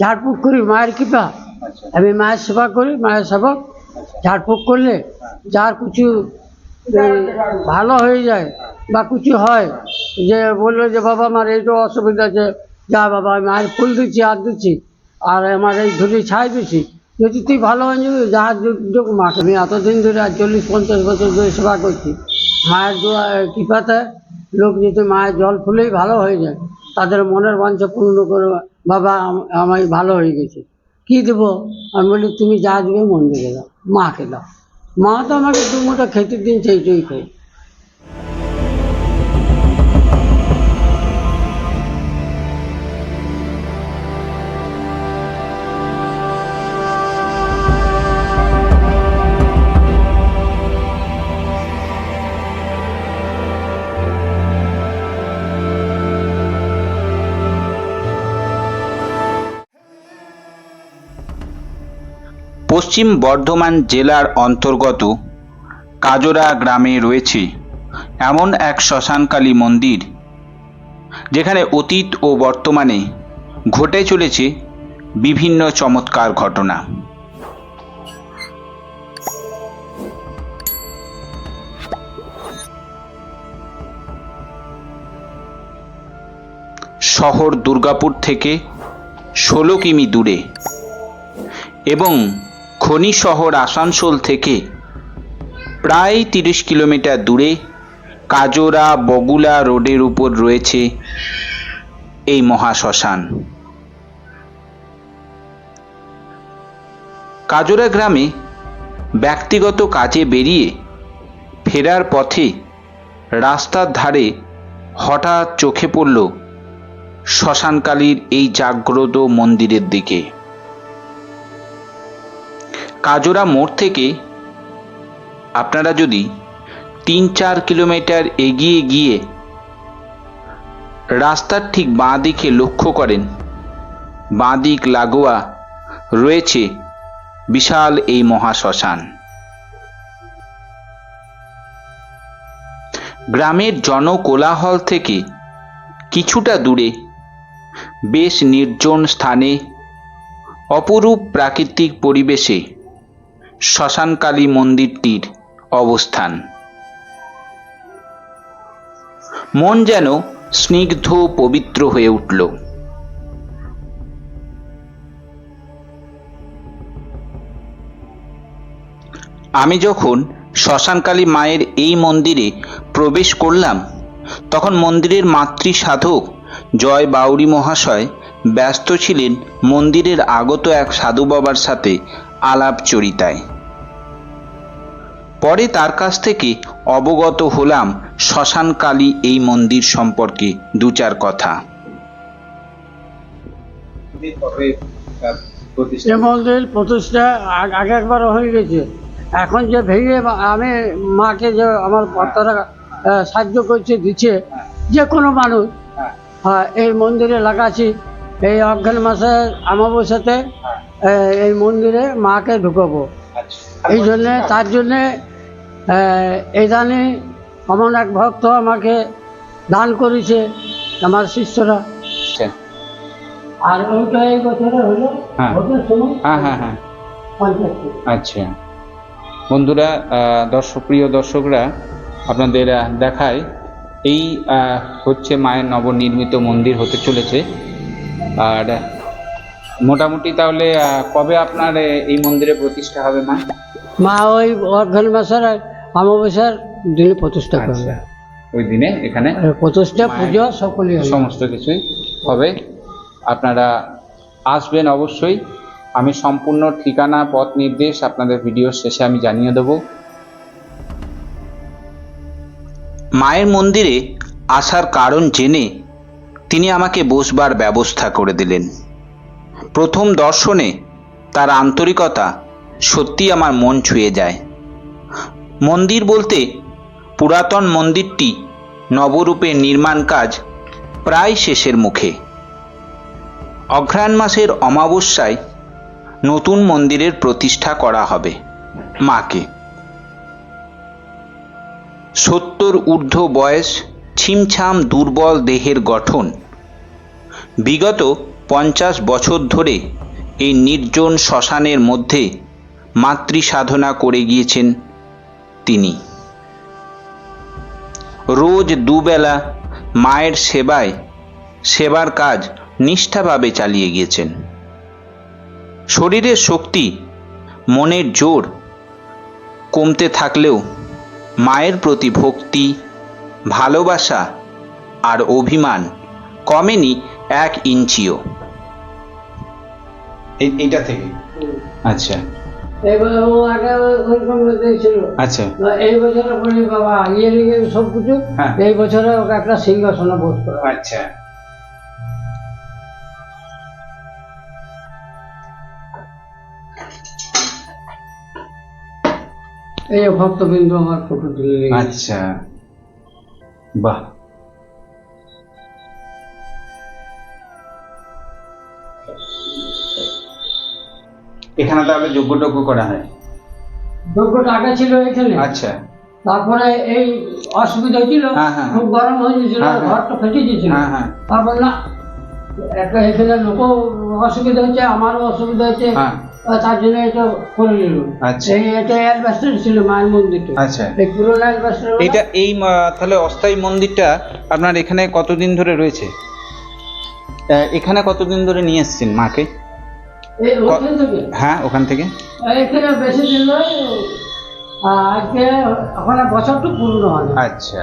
ঝাড়ফুঁক করি মায়ের কৃপা। আচ্ছা। আমি মায়ের সেবা করি মায়ের সেবক ঝাড়ফুঁক করলে যার কিছু ভালো হয়ে যায় বা কিছু হয় যে বলল যে বাবা আমার এই তো অসুবিধা আছে। যা বাবা আমি মায়ের ফুল দিচ্ছি আর দিচ্ছি আর আমার এই ধুলি ছাই দিচ্ছি। যদি তুই ভালো হয়ে যাবি যাহার যোগ মাকে আমি এতদিন ধরে আর চল্লিশ পঞ্চাশ বছর ধরে সেবা করছি। মায়ের দোয়া কৃপাতে লোক যদি মায়ের জল ফুলেই ভালো হয়ে যায় তাদের মনের বাঞ্ছা পূর্ণ করে বাবা আমার ভালো হয়ে গেছে। কি দেবো? আমি বলি, তুমি যা দেবে মন্দিরে দাও, মাকে দাও। মা তো আমাকে দু মুঠো খেতে দিন সেইটাই খাই। পশ্চিম বর্ধমান জেলার অন্তর্গত কাজরা গ্রামে রয়েছে এমন এক শ্মশানকালী মন্দির, যেখানে অতীত ও বর্তমানে ঘটে চলেছে বিভিন্ন চমৎকার ঘটনা। শহর দুর্গাপুর থেকে ষোলো কিমি দূরে এবং খনি শহর আসানসোল থেকে প্রায় তিরিশ কিলোমিটার দূরে কাজোরা বগুলা রোডের উপর রয়েছে এই মহাশ্মশান। কাজোরা গ্রামে ব্যক্তিগত কাজে বেরিয়ে ফেরার পথে রাস্তার ধারে হঠাৎ চোখে পড়ল শ্মশানকালীর এই জাগ্রত মন্দিরের দিকে। কাজোরা মোড় থেকে আপনারা যদি তিন চার কিলোমিটার এগিয়ে গিয়ে রাস্তার ঠিক বাঁ দিকে লক্ষ্য করেন, বাঁ দিক লাগোয়া রয়েছে বিশাল এই মহাশ্মশান গ্রামের জনকোলাহল থেকে কিছুটা দূরে বেশ নির্জন স্থানে অপরূপ প্রাকৃতিক পরিবেশে শ্মশানকালী মন্দিরটির অবস্থান। মন যেন স্নিগ্ধ পবিত্র হয়ে উঠল। আমি যখন শ্মশানকালী মায়ের এই মন্দিরে প্রবেশ করলাম, তখন মন্দিরের মাতৃ সাধক জয় বাউরি মহাশয় ব্যস্ত ছিলেন মন্দিরের আগত এক সাধু বাবার সাথে আলাপচরিতায় পরে তার কাছ থেকে অবগত হলাম শ্মশানকালী এই মন্দির সম্পর্কে দু চার কথা। এ মন্দির প্রতিষ্ঠা আগে একবার হয়ে গেছে। এখন যে ভেঙে আমি মাকে যে আমার আহ, সাহায্য করছে দিচ্ছে যে কোনো মানুষ হ্যাঁ। হ্যাঁ এই মন্দিরে লাগাচ্ছি এই অজ্ঞান মাসে আমাবস্যাতে হ্যাঁ। এই মন্দিরে মাকে ঢুকাবো। আচ্ছা। এই জন্যে তার জন্যে আহ, এই দানে এমন এক ভক্ত আমাকে দান করেছে আমার শিষ্যরা। আচ্ছা। আর ওইটা এই বছরে হলো হ্যাঁ। হ্যাঁ হ্যাঁ হ্যাঁ। আচ্ছা। বন্ধুরা দর্শক প্রিয় দর্শকরা আপনাদের দেখায় এই হচ্ছে মায়ের নবনির্মিত মন্দির হতে চলেছে। আর মোটামুটি তাহলে কবে আপনার এই মন্দিরে প্রতিষ্ঠা হবে মা? মা ওই অজ্ঞান মাসের অমাবস্যার দিনে প্রতিষ্ঠা করবে। আচ্ছা। ওই দিনে এখানে? প্রতিষ্ঠা পুজো সকলই হবে। সমস্ত কিছুই হবে। আপনারা আসবেন অবশ্যই। আমি সম্পূর্ণ ঠিকানা পথ নির্দেশ আপনাদের ভিডিও শেষে আমি জানিয়ে দেব। মায়ের মন্দিরে আসার কারণ জেনে তিনি আমাকে বসবার ব্যবস্থা করে দিলেন। প্রথম দর্শনে তার আন্তরিকতা সত্যি আমার মন ছুঁয়ে যায়। মন্দির বলতে পুরাতন মন্দিরটি নবরূপে নির্মাণ কাজ প্রায় শেষের মুখে। অঘ্রাণ মাসের অমাবস্যায় নতুন মন্দিরের প্রতিষ্ঠা করা হবে মাকে। সত্তর ঊর্ধ্ব বয়স ছিমছাম দুর্বল দেহের গঠন। বিগত পঞ্চাশ বছর ধরে এই নির্জন শ্মশানের মধ্যে মাতৃ সাধনা করে গিয়েছেন তিনি। রোজ দুবেলা মায়ের সেবায় সেবার কাজ নিষ্ঠাভাবে চালিয়ে গিয়েছেন। শরীরের শক্তি, মনের জোর কমতে থাকলেও মায়ের প্রতি ভক্তি ভালোবাসা আর অভিমান কমেনি এক ইঞ্চিও। এইটা থেকে? আচ্ছা। এবার ও আগে ওইরকম ছিল। আচ্ছা। এই বছরে বলি বাবা ইয়ে লিগে সব কিছু হ্যাঁ। এই বছরে ওকে একটা সিংহাসনে বোধ করা আচ্ছা। এই ভক্তবৃন্দ আমার ফটো তুলে। আচ্ছা। বাহ। এখানে তাহলে যোগ্য টোগ্য করা হয়। যজ্ঞটা আগে ছিল এখানে। আচ্ছা। তারপরে এই অসুবিধা হয়েছিল হ্যাঁ, হ্যাঁ। খুব গরম হয়ে গেছিল হ্যাঁ। ঘরটা ফেটে গেছিল। হ্যাঁ হ্যাঁ। তারপর না একটা এখানে লোকও অসুবিধা হচ্ছে আমারও অসুবিধা হচ্ছে। হ্যাঁ। তার জন্য এটা করে নিল আচ্ছা। এটা অ্যালবাস্টার ছিল মায়ের মন্দিরটা। আচ্ছা। এই পুরোনো অ্যালবাস্টার এটা এই তাহলে অস্থায়ী মন্দিরটা আপনার এখানে কতদিন ধরে রয়েছে? এখানে কতদিন ধরে নিয়ে এসেছেন মাকে? এই ওখান হ্যাঁ ওখান থেকে। এখানে বেশি দিন নয় আজকে ওখানে বছরটা পূর্ণ হয়। আচ্ছা।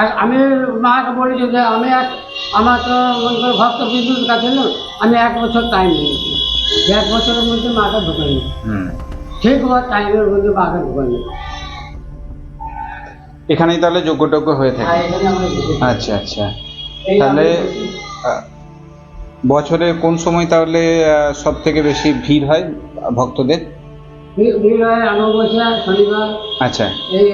আর আমি মাকে বলি যে আমি এক আমার তো মনে করো ভক্ত বিদ্যুৎ কাছে না আমি এক বছর টাইম নিয়েছি। এক বছরের মধ্যে মাকে ঢুকাইনি ঠিক হওয়ার টাইমের মধ্যে মাকে ঢুকাইনি এখানেই তাহলে যোগ্যটোগ্য হয়ে থাকে। এখানে আচ্ছা আচ্ছা। তাহলে বছরে কোন সময় তাহলে সব থেকে বেশি ভিড় হয় ভক্তদের? ভিড় হয় অমাবস্যা শনিবার। আচ্ছা। এই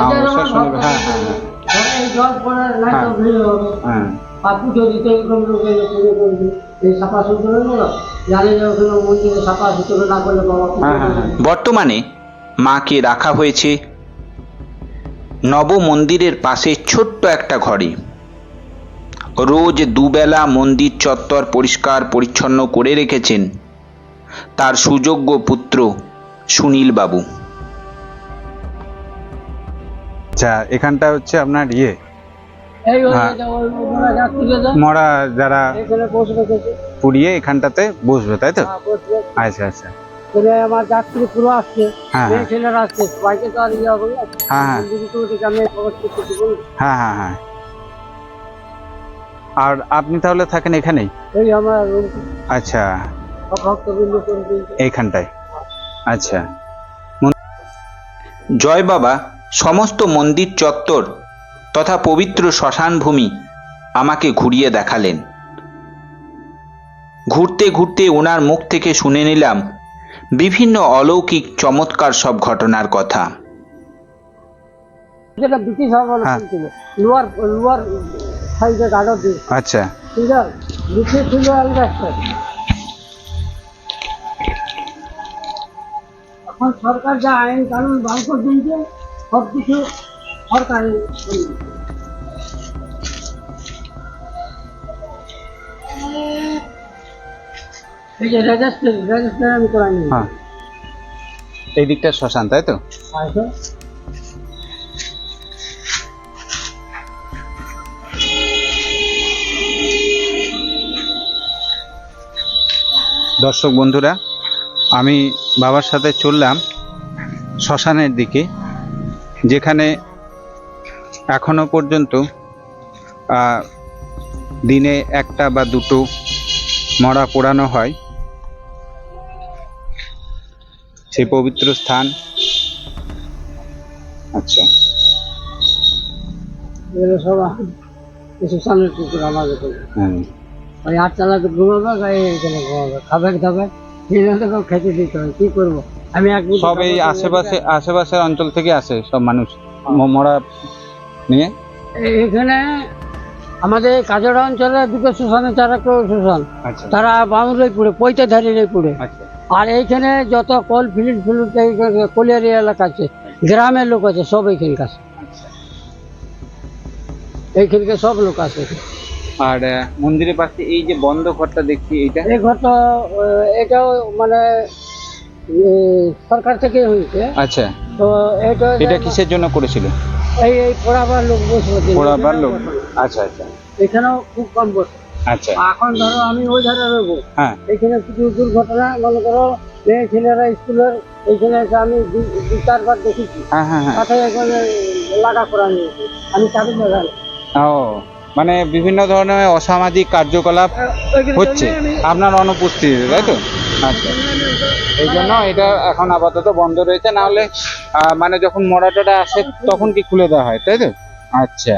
অমাবস্যা, শনিবার, হ্যাঁ, হ্যাঁ, হ্যাঁ। জল পড়ে না তো হ্যাঁ। ভিড় হবে। হ্যাঁ। আর পুজো দিতে এরকম লোক এলো পুজো করবে। এই সাফা সুতরো হলো জানে যে ওখানে মন্দিরে সাফা সুতরো না করলে বাবা হ্যাঁ, হ্যাঁ, হ্যাঁ। বর্তমানে মাকে রাখা হয়েছে? নব মন্দিরের পাশে ছোট্ট একটা ঘরে। রোজ দুবেলা মন্দির চত্বর পরিষ্কার পরিচ্ছন্ন করে রেখেছেন তার সুযোগ্য পুত্র সুনীল বাবু আচ্ছা এখানটা হচ্ছে আপনার ইয়ে। মরা যারা পুড়িয়ে এখানটাতে বসবে তাই তো? হ্যাঁ, আচ্ছা আচ্ছা। আমার যাত্রী পুরো আসছে। হ্যাঁ, হ্যাঁ। ছেলেরা আসছে। সবাইকে তো আর ইয়ে হবে হ্যাঁ, হ্যাঁ। হ্যাঁ হ্যাঁ হ্যাঁ। আর আপনি তাহলে থাকেন এখানেই? আচ্ছা। এইখানটায় আচ্ছা। জয় বাবা সমস্ত মন্দির চত্বর তথা পবিত্র শ্মশান ভূমি আমাকে ঘুরিয়ে দেখালেন। ঘুরতে ঘুরতে ওনার মুখ থেকে শুনে নিলাম বিভিন্ন অলৌকিক চমৎকার সব ঘটনার কথা। যেটা ব্রিটিশ আমল হ্যাঁ। ছিল লোয়ার লোয়ার সাইডে গার্ডার দিয়ে আচ্ছা। ঠিক আছে? ব্রিটিশ ছিল অ্যালবাস্টার এখন সরকার যা আইন কানুন বার করে দিয়েছে সব কিছু সরকারি এই যে আমি হ্যাঁ। এই দিকটা শ্মশান তাই তো? দর্শক বন্ধুরা আমি বাবার সাথে চললাম শ্মশানের দিকে যেখানে এখনও পর্যন্ত দিনে একটা বা দুটো মরা পোড়ানো হয়। সেই পবিত্র স্থান। আচ্ছা। হ্যাঁ খেতে দিতে কি করব? আমি সব এই আশেপাশে আশেপাশের অঞ্চল থেকে আসে সব মানুষ। মরা নিয়ে? এখানে আমাদের কাজড়া অঞ্চলে দুটো শ্মশানে চার একটা শ্মশান আচ্ছা। তারা বাউন্ডারি পড়ে পৈতে ধারিয়ে পড়ে। আচ্ছা। আর এইখানে যত কল ফিলিট ফিলিট কলিয়ারি এলাকা আছে গ্রামের লোক আছে সব এইখানকার আচ্ছা। এইখানকার সব লোক আছে আর মন্দিরের পাশে এই যে বন্ধ ঘরটা দেখছি এইটা? এই ঘরটা এটাও মানে সরকার থেকে হয়েছে। আচ্ছা। তো এটা এটা কিসের জন্য করেছিল? এই এই পোড়াবার লোক বসে পোড়াবার লোক? আচ্ছা আচ্ছা। এখানেও খুব কম বসে। আচ্ছা। এখন ধরো আমি ওই ধারে রবো হ্যাঁ। এখানে কিছু দুর্ঘটনা মনে করো মেয়ে ছেলেরা স্কুলের এইখানে এসে আমি দু- চারবার দেখেছি। হ্যাঁ হ্যাঁ হ্যাঁ। এখানে লাগা করা নিয়েছি। আমি চাবি লাগাই ও। মানে বিভিন্ন ধরনের অসামাজিক কার্যকলাপ হচ্ছে। আপনার অনুপস্থিতি তাই তো? আচ্ছা। এই জন্য এটা এখন আপাতত বন্ধ রয়েছে। না হলে মানে যখন মরাটাটা আসে তখন কি খুলে দেওয়া হয় তাই তো? আচ্ছা।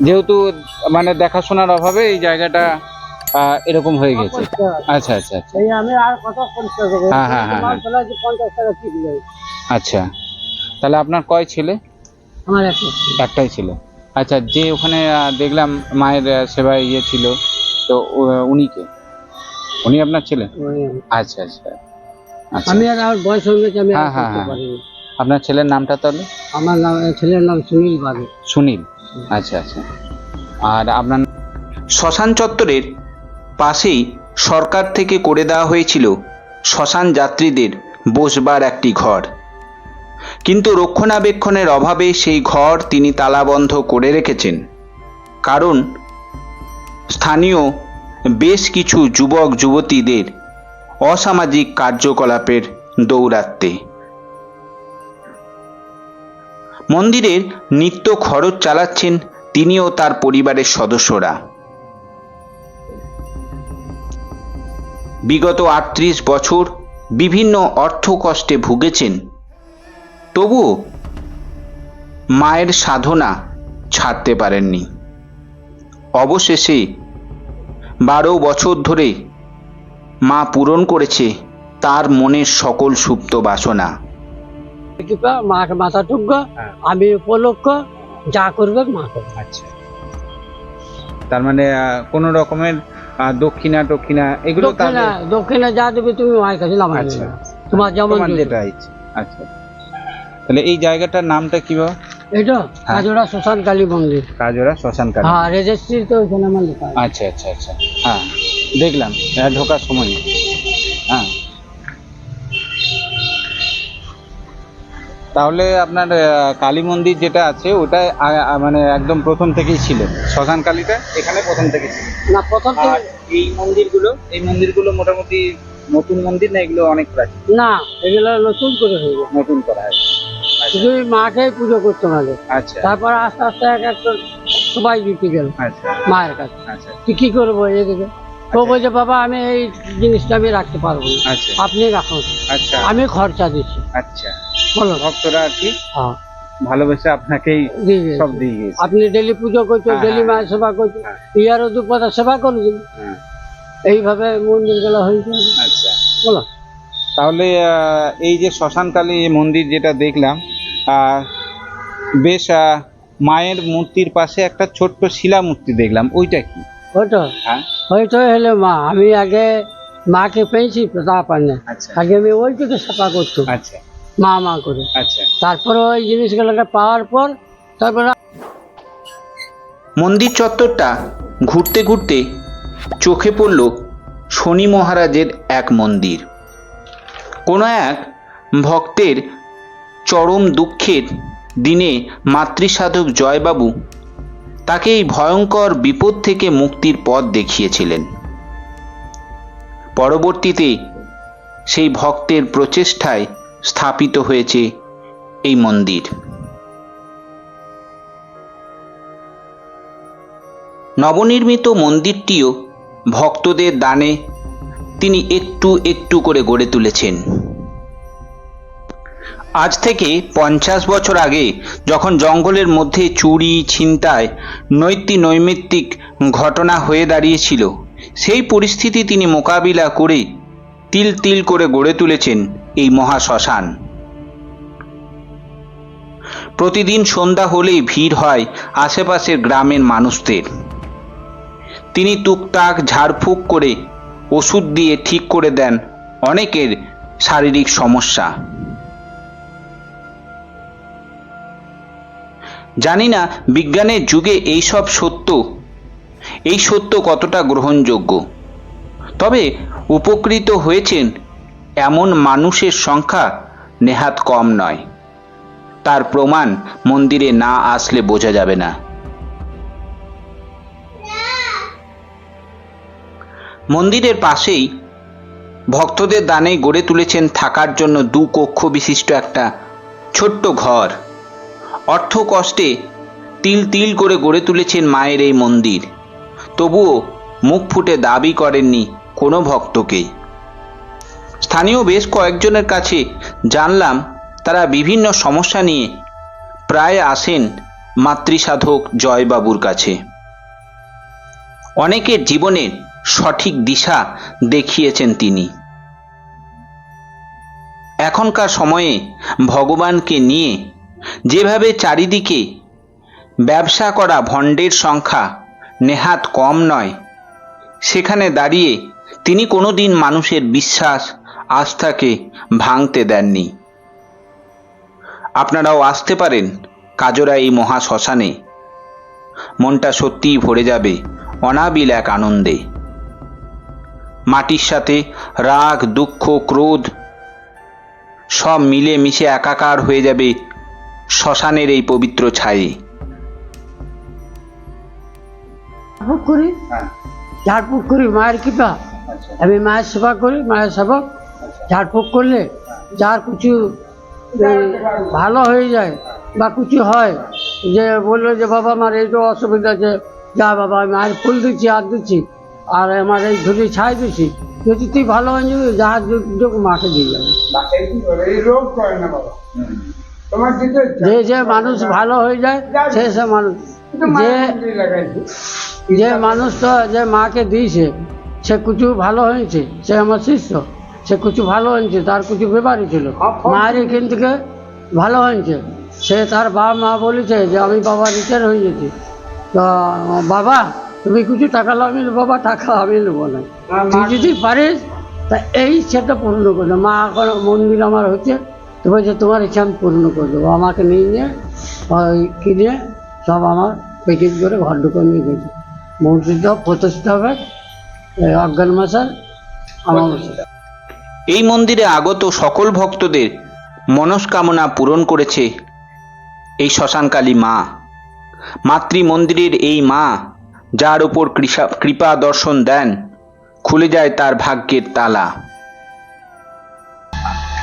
যেহেতু মানে দেখাশোনার অভাবে এই জায়গাটা এরকম হয়ে গেছে। আচ্ছা আচ্ছা আচ্ছা। আমি আর কত হ্যাঁ, হ্যাঁ, হ্যাঁ, হ্যাঁ। আচ্ছা। তাহলে আপনার কয় ছেলে? আমার একটাই ছিল। আচ্ছা যে ওখানে দেখলাম মায়ের সেবায় ইয়ে ছিল তো উনি কে? উনি আপনার ছেলে? আচ্ছা আচ্ছা। আচ্ছা। আমি আর আমার বয়স হয়ে গেছে আমি হ্যাঁ, হ্যাঁ, হ্যাঁ। আপনার ছেলের নামটা তাহলে? আমার নাম ছেলের নাম সুনীল বাগে সুনীল। আচ্ছা আচ্ছা। আর আপনার শ্মশান চত্বরের পাশেই সরকার থেকে করে দেওয়া হয়েছিল শ্মশান যাত্রীদের বসবার একটি ঘর। কিন্তু রক্ষণাবেক্ষণের অভাবে সেই ঘর তিনি তালাবন্ধ করে রেখেছেন। কারণ স্থানীয় বেশ কিছু যুবক যুবতীদের অসামাজিক কার্যকলাপের দৌরাত্মে। মন্দিরের নিত্য খরচ চালাচ্ছেন তিনি ও তার পরিবারের সদস্যরা। বিগত আটত্রিশ বছর বিভিন্ন অর্থ কষ্টে ভুগেছেন তবুও মায়ের সাধনা ছাড়তে পারেননি। অবশেষে বারো বছর ধরে মা পূরণ করেছে তার মনের সকল সুপ্ত বাসনা। মাকে মাথা টুকব। আমি উপলক্ষ যা করবে মা আচ্ছা। তার মানে কোনো রকমের আহ, দক্ষিণা টক্ষিণা এগুলো দক্ষিণা যা দেবে তুমি মায়ের কাছে নামাই আচ্ছা। তোমার যেমন যেটা। আচ্ছা। তাহলে এই জায়গাটার নামটা কি এটা হ্যাঁ। কাজোড়া শ্মশান কালী মন্দির। কাজোরা শ্মশান কালী। হ্যাঁ রেজিস্ট্রি তো ওইখানে আমার লেখা আছে। আচ্ছা আচ্ছা আচ্ছা। হ্যাঁ দেখলাম। এটা ঢোকার সময় হ্যাঁ। তাহলে আপনার কালী মন্দির যেটা আছে ওটা মানে একদম প্রথম থেকেই ছিল। শ্মশান কালীটা এখানে প্রথম থেকে ছিল। না প্রথম থেকে আর এই মন্দিরগুলো এই মন্দিরগুলো মোটামুটি নতুন মন্দির না এগুলো অনেক প্রাচীন? না এগুলো নতুন করে হয়ে নতুন করা হয়েছে। শুধু ওই মাকেই পুজো করতে হবে। আচ্ছা। তারপর আস্তে আস্তে এক একটা সবাই দিতে গেল আচ্ছা। মায়ের কাছে। আচ্ছা। তুই কি করব এদিকে? তো বলছে বাবা আমি এই জিনিসটা আমি রাখতে পারব না। আচ্ছা। আপনি রাখুন। আচ্ছা। আমি খরচা দিচ্ছি। আচ্ছা। বলো। ভক্তরা আর কি হ্যাঁ। ভালোবেসে আপনাকেই সব দিয়ে গিয়েছে আপনি ডেলি পুজো করছ হ্যাঁ, ডেলি হ্যাঁ। মায়ের সেবা করছ। ইয়ারও দু পদা সেবা করছেন। হ্যাঁ, এইভাবে মন্দিরগুলো হয়েছে। আচ্ছা। বলো। তাহলে এই যে শ্মশানকালী মন্দির যেটা দেখলাম বেশ মায়ের মূর্তির পাশে একটা ছোট্ট শিলা মূর্তি দেখলাম। ওইটা কি? ওইটা? হ্যাঁ। হলো মা। আমি আগে মাকে পেয়েছি প্রতাপ আচ্ছা। আগে আমি ওইটুকু সেবা করতো আচ্ছা। মা মা করে। আচ্ছা। তারপরে ওই জিনিসগুলোকে পাওয়ার পর তারপরে মন্দির চত্বরটা ঘুরতে ঘুরতে চোখে পড়ল শনি মহারাজের এক মন্দির। কোনো এক ভক্তের চরম দুঃখের দিনে মাতৃসাধক জয়বাবু তাকে এই ভয়ঙ্কর বিপদ থেকে মুক্তির পথ দেখিয়েছিলেন। পরবর্তীতে সেই ভক্তের প্রচেষ্টায় স্থাপিত হয়েছে এই মন্দির। নবনির্মিত মন্দিরটিও ভক্তদের দানে তিনি একটু একটু করে গড়ে তুলেছেন। আজ থেকে পঞ্চাশ বছর আগে যখন জঙ্গলের মধ্যে চুরি, ছিনতাই, নৈতি নৈমিত্তিক ঘটনা হয়ে দাঁড়িয়েছিল, সেই পরিস্থিতি তিনি মোকাবিলা করে তিল তিল করে গড়ে তুলেছেন এই মহাশ্মশান। প্রতিদিন সন্ধ্যা হলেই ভিড় হয় আশেপাশের গ্রামের মানুষদের। তিনি টুকটাক ঝাড়ফুঁক করে ওষুধ দিয়ে ঠিক করে দেন অনেকের শারীরিক সমস্যা। জানি না বিজ্ঞানের যুগে এইসব সত্য। এই সত্য কতটা গ্রহণযোগ্য? তবে উপকৃত হয়েছেন এমন মানুষের সংখ্যা নেহাত কম নয়। তার প্রমাণ মন্দিরে না আসলে বোঝা যাবে না। মন্দিরের পাশেই ভক্তদের দানে গড়ে তুলেছেন থাকার জন্য দু কক্ষ বিশিষ্ট একটা ছোট্ট ঘর। অর্থ কষ্টে তিল তিল করে গড়ে তুলেছেন মায়ের এই মন্দির। তবুও মুখ ফুটে দাবি করেননি কোনো ভক্তকেই স্থানীয় বেশ কয়েকজনের কাছে জানলাম, তারা বিভিন্ন সমস্যা নিয়ে প্রায় আসেন মাতৃসাধক জয়বাবুর কাছে। অনেকের জীবনের সঠিক দিশা দেখিয়েছেন তিনি। এখনকার সময়ে ভগবানকে নিয়ে যেভাবে চারিদিকে ব্যবসা করা ভণ্ডের সংখ্যা নেহাত কম নয়, সেখানে দাঁড়িয়ে তিনি কোনোদিন মানুষের বিশ্বাস, আস্থাকে ভাঙতে দেননি। আপনারাও আসতে পারেন কাজরা এই মহা শ্মশানে মনটা সত্যিই ভরে যাবে অনাবিল এক আনন্দে। মাটির সাথে রাগ, দুঃখ, ক্রোধ সব মিলে মিশে একাকার হয়ে যাবে শ্মশানের এই পবিত্র ছাই। ঝাড়ফুঁক করি? হ্যাঁ। ঝাড়ফুঁক করি মায়ের কৃপা। আচ্ছা। আমি মায়ের সেবা করি মায়ের সেবক আচ্ছা। ঝাড়ফুঁক করলে যার কিছু ভালো হয়ে যায় বা কিছু হয় যে বলল যে বাবা আমার এই তো অসুবিধা আছে। যা বাবা আমি মায়ের ফুল দিচ্ছি আর দিচ্ছি আর আমার এই ধুলি ছাই দিচ্ছি। যদি তুই ভালো হয়ে যাবে যাহার যোগ মাকে দিয়ে যাবে। এই রোগ করে না বাবা। যে যে মানুষ ভালো হয়ে যায় সে সে মানুষ। যে যে মানুষ তো যে মাকে দিয়েছে সে কিছু ভালো হয়েছে সে আমার শিষ্য। সে কিছু ভালো হয়েছে তার কিছু ব্যাপারই ছিল। মায়ের এখান থেকে ভালো হয়েছে। সে তার বাবা মা বলেছে যে আমি বাবা রিটায়ার হয়ে গেছি। তো বাবা তুমি কিছু টাকা লাগবে বাবা টাকা আমি নেব না। তুই যদি পারিস তা এই সেটা পূর্ণ করে। মা এখন মন্দির আমার হচ্ছে তো বলছে, তোমার ইচ্ছা আমি পূর্ণ করে দেবো। আমাকে নিয়ে নিয়ে, ওই কিনে সব আমার প্যাকেজ করে ঘর ঢুকে নিয়ে গেছে। মসজিদ প্রতিষ্ঠা হবে অজ্ঞান মাসের আমার এই মন্দিরে আগত সকল ভক্তদের মনস্কামনা পূরণ করেছে এই শ্মশানকালী মা। মাতৃ মন্দিরের এই মা, যার উপর কৃষা- কৃপা দর্শন দেন, খুলে যায় তার ভাগ্যের তালা।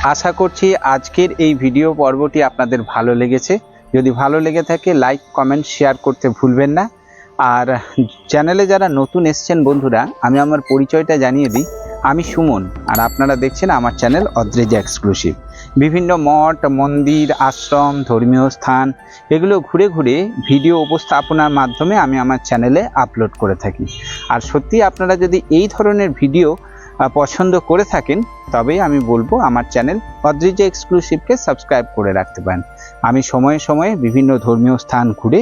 আশা করছি আজকের এই ভিডিও পর্বটি আপনাদের ভালো লেগেছে। যদি ভালো লেগে থাকে লাইক কমেন্ট শেয়ার করতে ভুলবেন না। আর চ্যানেলে যারা নতুন এসছেন বন্ধুরা, আমি আমার পরিচয়টা জানিয়ে দিই। আমি সুমন, আর আপনারা দেখছেন আমার চ্যানেল অদ্রেজা এক্সক্লুসিভ বিভিন্ন মঠ, মন্দির, আশ্রম, ধর্মীয় স্থান, এগুলো ঘুরে ঘুরে ভিডিও উপস্থাপনার মাধ্যমে আমি আমার চ্যানেলে আপলোড করে থাকি। আর সত্যি আপনারা যদি এই ধরনের ভিডিও পছন্দ করে থাকেন, তবেই আমি বলব আমার চ্যানেল অদ্রিজা এক্সক্লুসিভকে সাবস্ক্রাইব করে রাখতে পারেন। আমি সময়ে সময়ে বিভিন্ন ধর্মীয় স্থান ঘুরে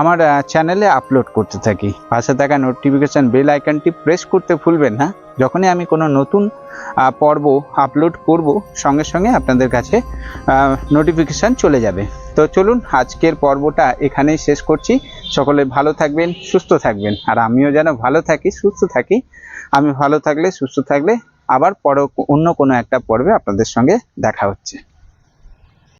আমার চ্যানেলে আপলোড করতে থাকি। পাশে থাকা নোটিফিকেশন বেল আইকনটি প্রেস করতে ভুলবেন না। যখনই আমি কোনো নতুন পর্ব আপলোড করব, সঙ্গে সঙ্গে আপনাদের কাছে নোটিফিকেশান চলে যাবে। তো চলুন আজকের পর্বটা এখানেই শেষ করছি। সকলে ভালো থাকবেন, সুস্থ থাকবেন। আর আমিও যেন ভালো থাকি, সুস্থ থাকি আমি ভালো থাকলে, সুস্থ থাকলে আবার পরে অন্য কোনো একটা পর্বে আপনাদের সঙ্গে দেখা হচ্ছে।